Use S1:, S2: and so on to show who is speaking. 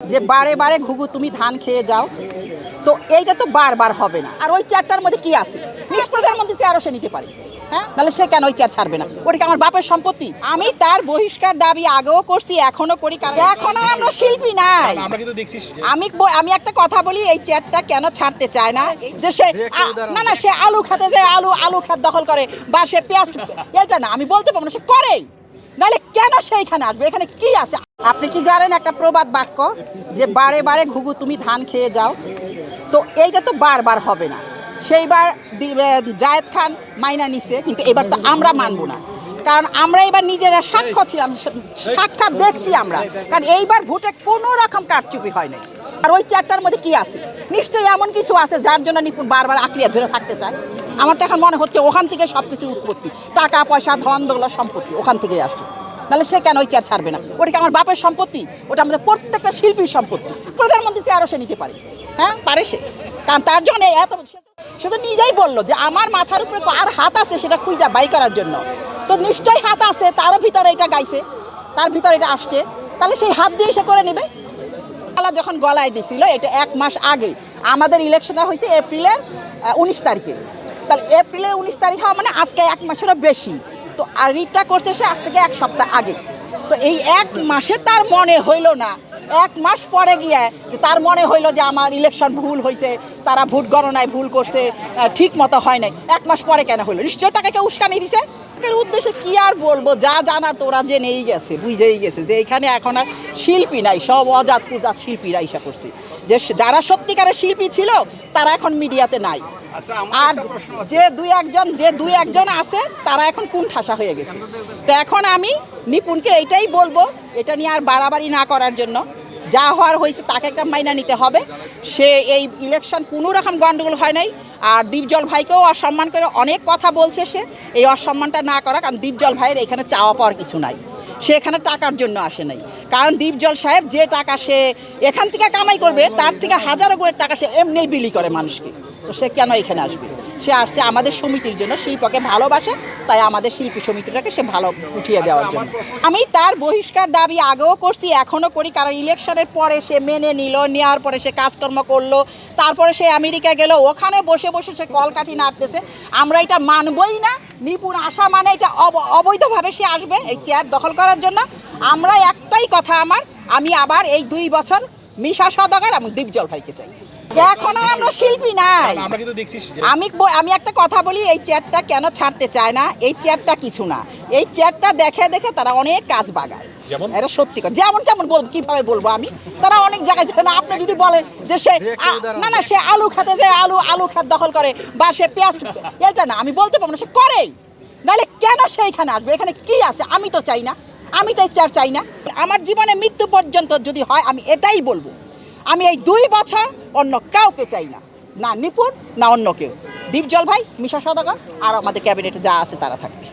S1: যে বারে বারে ঘুঘু তুমি ধান খেয়ে যাও। তো এইটা তো বারবার হবে না। আর ওই চেয়ারটার মধ্যে কি আছে? প্রধানমন্ত্রী চেয়ারও সে নিতে পারে। হ্যাঁ? নাহলে সে কেন ওই চেয়ার ছাড়বে না? ওটাকে আমার বাপের সম্পত্তি? আমি তার বহিষ্কার দাবি আগেও করছি এখনও করি কারণ এখন আর আমরা শিল্পী নাই।
S2: আমরা কিন্তু দেখছি
S1: আমি আমি একটা কথা বলি এই চেয়ারটা কেন ছাড়তে চায় না? যে সে না না সে আলু খেতে যায় আলু আলু খাত দখল করে বা সে পেঁয়াজ এটা না আমি বলতে পারব না সে করেই। নাহলে কেন সেইখানে আসবে? এখানে কি আছে? আপনি কি জানেন একটা প্রবাদ বাক্য যে বারে বারে ঘুঘু তুমি ধান খেয়ে যাও? তো এইটা তো বারবার হবে না। সেইবার জায়েদ খান মাইনা নিছে, কিন্তু এবার তো আমরা মানবো না। কারণ আমরা এবার নিজেরা সাক্ষ্য ছিলাম সাক্ষাৎ দেখছি আমরা। কারণ এইবার ভোটে কোনো রকম কারচুপি হয় নাই। আর ওই চেয়ারটার মধ্যে কি আছে? নিশ্চয়ই এমন কিছু আছে যার জন্য নিপুণ বারবার আঁকড়িয়া ধরে থাকতে চায়। আমার তো এখন মনে হচ্ছে ওখান থেকে সব কিছু উৎপত্তি। টাকা, পয়সা, ধন, দৌলত, সম্পত্তি ওখান থেকেই আসছে। নাহলে সে কেন ওই চেয়ার ছাড়বে না? ওটা আমার বাপের সম্পত্তি? ওটা আমাদের প্রত্যেকটা শিল্পীর সম্পত্তি। প্রধানমন্ত্রী চেয়ারও সে নিতে পারে। হ্যাঁ পারে সে। কারণ তার জন্য এত সে তো- নিজেই বলল যে আমার মাথার উপরে আর হাত আছে সেটা খুঁজা বাই করার জন্য। তো নিশ্চয়ই হাত আছে, তারও ভিতরে এটা গাইছে, তার ভিতরে এটা আসছে। তাহলে সেই হাত দিয়ে সে করে নেবে? গলা যখন গলায় দিছিল, এটা এক মাস আগে। আমাদের ইলেকশনটা হয়েছে এপ্রিলের উনিশ তারিখে। তাহলে এপ্রিলের উনিশ তারিখ হওয়া মানে আজকে এক মাসেরও বেশি। তো আর রিটটা করছে সে আজ থেকে এক সপ্তাহ আগে। তো এই এক মাসে তার মনে হইল না। এক মাস পরে গিয়ে যে তার মনে হইল যে আমার ইলেকশন ভুল হয়েছে তারা ভোট গণনায় ভুল করছে ঠিক মতো হয় নাই। এক মাস পরে কেন হইল? নিশ্চয়ই তাকে কেউ উস্কানি দিছে? উদ্দেশ্যে কি আর বলব? যা জানার তোরা জেনেই গেছে, বুঝেই গেছে যে এখানে এখন আর শিল্পী নাই, সব অজাত পূজাত শিল্পীরা ইসা করছে। যে যারা সত্যিকারের শিল্পী ছিল, তারা এখন মিডিয়াতে নাই। আর
S2: প্রশ্ন আছে।
S1: যে দুই একজন যে দুই একজন আছে তারা এখন কোন ঠাসা হয়ে গেছে? তো এখন আমি নিপুণকে এইটাই বলব এটা নিয়ে আর বাড়াবাড়ি না করার জন্য। যা হওয়ার হয়েছে তাকে একটা মাইনা নিতে হবে। সে এই ইলেকশন কোনো রকম গণ্ডগোল হয় নাই। আর দীপজল ভাইকেও অসম্মান করে অনেক কথা বলছে সে। এই অসম্মানটা না করা কারণ দীপজল ভাইয়ের এখানে চাওয়া পাওয়ার কিছু নাই। সে এখানে টাকার জন্য আসে নাই। কারণ দীপজল সাহেব যে টাকা সে এখান থেকে কামাই করবে, তার থেকে হাজারো গুণের টাকা সে এমনিই বিলি করে মানুষকে। তো সে কেন এখানে আসবে? সে আসছে আমাদের সমিতির জন্য, শিল্পকে ভালোবাসে, তাই আমাদের শিল্পী সমিতিটাকে সে ভালো উঠিয়ে দেওয়ার জন্য। আমি তার বহিষ্কার দাবি আগেও করছি, এখনও করি, কারণ ইলেকশনের পরে সে মেনে নিল, নেওয়ার পরে সে কাজকর্ম করল, তারপরে সে আমেরিকা গেল, ওখানে বসে বসে সে কলকাঠি নাড়তেছে। আমরা এটা মানবই না নিপুণ আসা মানে এটা অব- অবৈধভাবে সে আসবে এই চেয়ার দখল করার জন্য। আমরা একটাই কথা আমার, আমি আবার এই দুই বছর মিশা সদকার এবং দীপজল ভাইকে চাই। এখন আর আমরা শিল্পী নাই।
S2: আমরা কিন্তু দেখছি
S1: আমি ব- আমি একটা কথা বলি এই চেয়ারটা কেন ছাড়তে চায় না? এই চেয়ারটা কিছু না। এই চেয়ারটা দেখে দেখে তারা অনেক কাজ বাগায়। এটা সত্যি কথা। যেমন কেমন বলব কীভাবে বলব আমি? তারা অনেক জায়গায় যাবে না আপনি যদি বলেন যে সে না না সে আলু খেতে যায় আলু আলু খাত দখল করে বা সে পেঁয়াজ এটা না আমি বলতে পারব না সে করেই। নাহলে কেন সেইখানে আসবে? এখানে কি আছে? আমি তো চাই না। আমি তো এই চেয়ার চাই না। আমার জীবনে মৃত্যু পর্যন্ত যদি হয় আমি এটাই বলব। আমি এই দুই বছর অন্য কাউকে চাই না। না নিপুণ, না অন্য কেউ। দীপজল ভাই, মিশা সদাগর আর আমাদের ক্যাবিনেটে যা আছে তারা থাকবে।